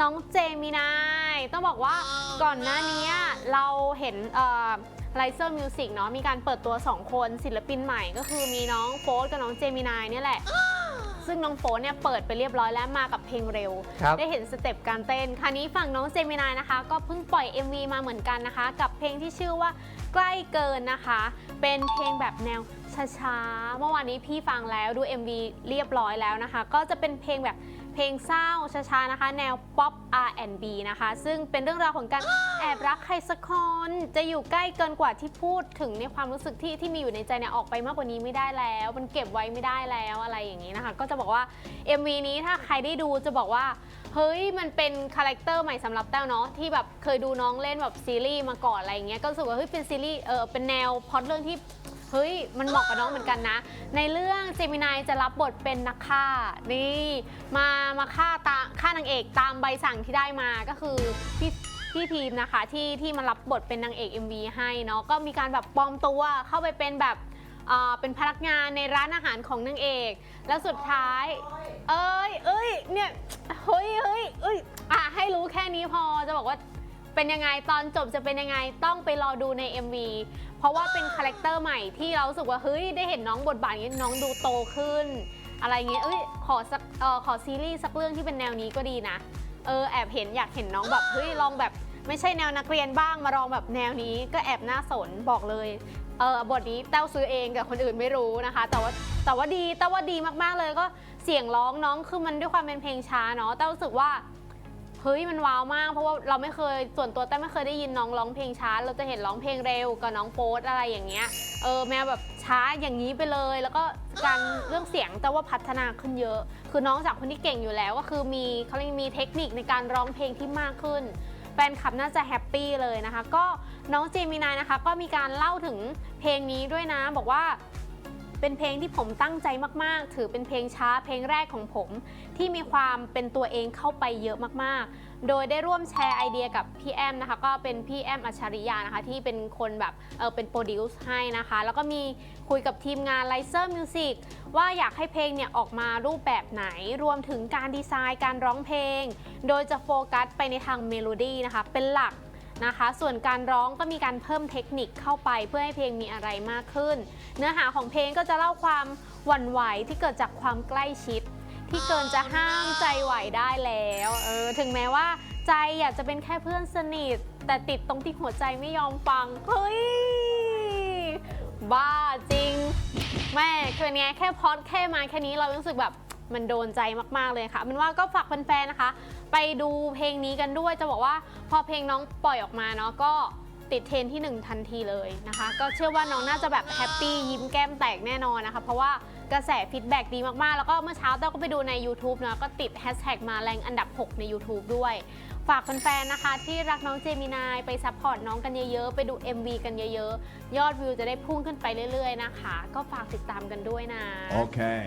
น้องเจมินายต้องบอกว่าก่อนหน้านี้เราเห็นเอ่อไลเซอร์มิวสิกเนาะมีการเปิดตัว 2 คนศิลปินใหม่ก็คือมีน้องโฟสกับน้องเจมินายเนี่ยแหละซึ่งน้องโฟสเนี่ยเปิดไปเรียบร้อยแล้วมากับเพลงเร็วครับได้เห็นสเต็ปการเต้น คราวนี้ฝั่งน้องเจมินายนะคะ ก็เพิ่งปล่อย MV มาเหมือนกันนะคะ กับเพลงที่ชื่อว่าใกล้เกินนะคะ เป็นเพลงแบบแนวช้าๆ เมื่อวานนี้พี่ฟังแล้วดู MV เรียบร้อยแล้วนะคะ ก็จะเป็นเพลงแบบ เพลงเศร้าช้าๆนะคะ แนวป๊อป R&B นะคะ ซึ่งเป็นเรื่องราวของการแอบรักใครสักคนจะอยู่ใกล้เกินกว่าที่พูดถึงในความรู้สึกที่ที่มีอยู่ในใจเนี่ยออกไปมากกว่านี้ไม่ได้แล้ว มันเก็บไว้ไม่ได้แล้วอะไรอย่างนี้นะคะ ก็จะบอกว่า MV นี้ถ้าใครได้ดูจะบอกว่าเฮ้ยมันเป็นคาแรคเตอร์ใหม่สำหรับแต้วเนาะที่แบบเคยดูน้องเล่นแบบซีรีส์มาก่อนอะไรอย่างเงี้ยก็รู้สึกว่าเฮ้ยเป็นซีรีส์เออเป็นแนวพล็อตเรื่องที่ เฮ้ย มันเหมาะกับน้องเหมือนกันนะ ในเรื่องเจมินายจะรับบทเป็นนักฆ่า นี่ มามาฆ่าตาฆ่านางเอกตามใบสั่งที่ได้มาก็คือพี่พี่พีมนะคะที่ที่มารับบทเป็นนางเอก MV ให้เนาะก็มีการแบบปลอมตัวเข้าไปเป็นแบบอ่าเป็นพนักงานในร้านอาหารของนางเอก แล้วสุดท้าย เอ้ยเอ้ยเนี่ยเฮ้ยเฮ้ยเอ้ยอะให้รู้แค่นี้พอจะบอกว่า เป็นยังไงตอนจบจะเป็นยังไงต้องไปรอดูใน MV เพราะว่าเป็นคาแรคเตอร์ใหม่ที่เรารู้สึกว่าเฮ้ยได้เห็นน้องบทบาทนี้น้องดูโตขึ้น อะไรเงี้ยเอ้ยขอสักเออขอซีรีส์สักเรื่องที่เป็นแนวนี้ก็ดีนะเออแอบเห็นอยากเห็นน้องแบบเฮ้ยลองแบบไม่ใช่แนวนักเรียนบ้างมาลองแบบแนวนี้ก็แอบน่าสนบอกเลยเออบทนี้แต้วซื้อเองกับคนอื่นไม่รู้นะคะ แต่ว่าแต่ว่าดีแต่ว่าดีมากๆเลยก็เสียงร้องน้องคือมันด้วยความเป็นเพลงช้าเนาะแต่รู้สึกว่า เฮ้ยมันว้าวมากเพราะว่าเราไม่เคยส่วนตัวแต่ไม่เคยได้ยินน้องร้องเพลงช้า เราจะเห็นร้องเพลงเร็วกับน้องโฟสอะไรอย่างเงี้ยเออแมวแบบช้าอย่างนี้ไปเลย แล้วก็การเรื่องเสียงแต่ว่าพัฒนาขึ้นเยอะ คือน้องจากคนที่เก่งอยู่แล้วก็คือมีเขาเรียกมีเทคนิคในการร้องเพลงที่มากขึ้นแฟนคลับน่าจะแฮปปี้เลยนะคะ ก็น้องเจมินายนะคะ ก็มีการเล่าถึงเพลงนี้ด้วยนะบอกว่า เป็นเพลงที่ผมตั้งใจมากๆ ถือเป็นเพลงช้าเพลงแรกของผม ที่มีความเป็นตัวเองเข้าไปเยอะมากๆ โดยได้ร่วมแชร์ไอเดียกับพี่แอมนะคะก็เป็นพี่แอมอัจฉริยานะคะที่เป็นคนแบบเออเป็นโปรดิวซ์ให้นะคะ แล้วก็มีคุยกับทีมงาน l i เซอร์มิวสิกว่าอยากให้เพลงเนี่ยออกมารูปแบบไหนรวมถึงการดีไซน์การร้องเพลง โดยจะโฟกัสไปในทางเมโลดี้นะคะเป็นหลัก นะคะ ส่วนการร้องก็มีการเพิ่มเทคนิคเข้าไปเพื่อให้เพลงมีอะไรมากขึ้น เนื้อหาของเพลงก็จะเล่าความหวั่นไหวที่เกิดจากความใกล้ชิด ที่เกินจะห้ามใจไหวได้แล้วเออถึงแม้ว่าใจอยากจะเป็นแค่เพื่อนสนิท แต่ติดตรงที่หัวใจไม่ยอมฟังเฮ้ยบ้าจริง แม่คือเนี้ยแค่พอดแค่มาแค่นี้เรารู้สึกแบบมันโดนใจมาก ๆ เลยค่ะเป็นว่าก็ฝากแฟนๆ นะคะ ไปดูเพลงนี้กันด้วยจะบอกว่าพอเพลงน้องปล่อยออกมาเนาะก็ติดเทรนที่ 1 ทันทีเลยนะคะ ก็เชื่อว่าน้องน่าจะแบบแฮปปี้ยิ้มแก้มแตกแน่นอนนะคะ เพราะว่ากระแสฟีดแบ็กดีมากๆ แล้วก็เมื่อเช้าเต้าก็ไปดูใน YouTube นะก็ติดแฮชแท็กมาแรงอันดับ 6 ใน YouTube ด้วย ฝากแฟนๆนะคะ ที่รักน้องเจมินายไปซัพพอร์ตน้องกันเยอะๆ ไปดู MV กันเยอะๆ ยอดวิวจะได้พุ่งขึ้นไปเรื่อยๆนะคะ ก็ฝากติดตามกันด้วยนะ Okay.